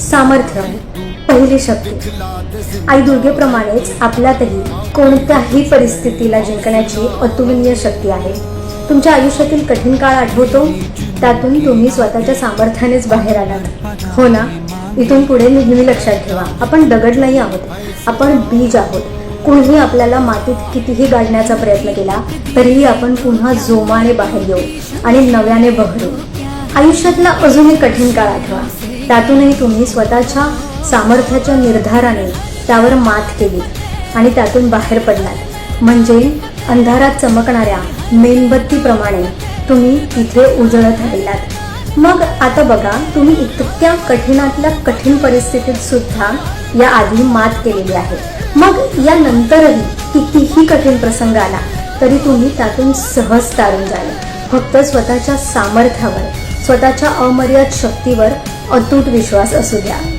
सामर्थ्य पहिली शक्ती. आई दुर्गेप्रमाणेच आपल्यातही कोणत्याही परिस्थितीला जिंकण्याची अतुलनीय शक्ती आहे. तुमच्या आयुष्यातील कठीण काळ आठवतो त्यातून तुम्ही स्वतःच्या सामर्थ्यानेच बाहेर आलात. हो ना? इथून पुढे नेहमी लक्षात ठेवा. आपण दगड नाही आहोत. आपण बीज आहोत. कुणीही आपल्याला मातीत कितीही गाडण्याचा प्रयत्न केला तरीही आपण पुन्हा जोमाने बाहेर येऊ आणि नव्याने बहरू. आयुष्यातला अजूनही कठीण काळ आठवा. त्यातूनही तुम्ही स्वतःच्या सामर्थ्याच्या निर्धाराने त्यावर मात केली आणि त्यातून बाहेर पडलात. म्हणजे अंधारात चमकणाऱ्या मेणबत्तीप्रमाणे तुम्ही तिथे उजळत राहिलात. मग आता बघा तुम्ही इतक्या कठीणातल्या कठीण परिस्थितीत सुद्धा या आधी मात केलेली आहे. मग यानंतरही कितीही कठीण प्रसंग आला तरी तुम्ही त्यातून सहज तारून जाल. फक्त स्वतःच्या सामर्थ्यावर स्वतःच्या अमर्याद शक्तीवर अतूट विश्वास असू द्या.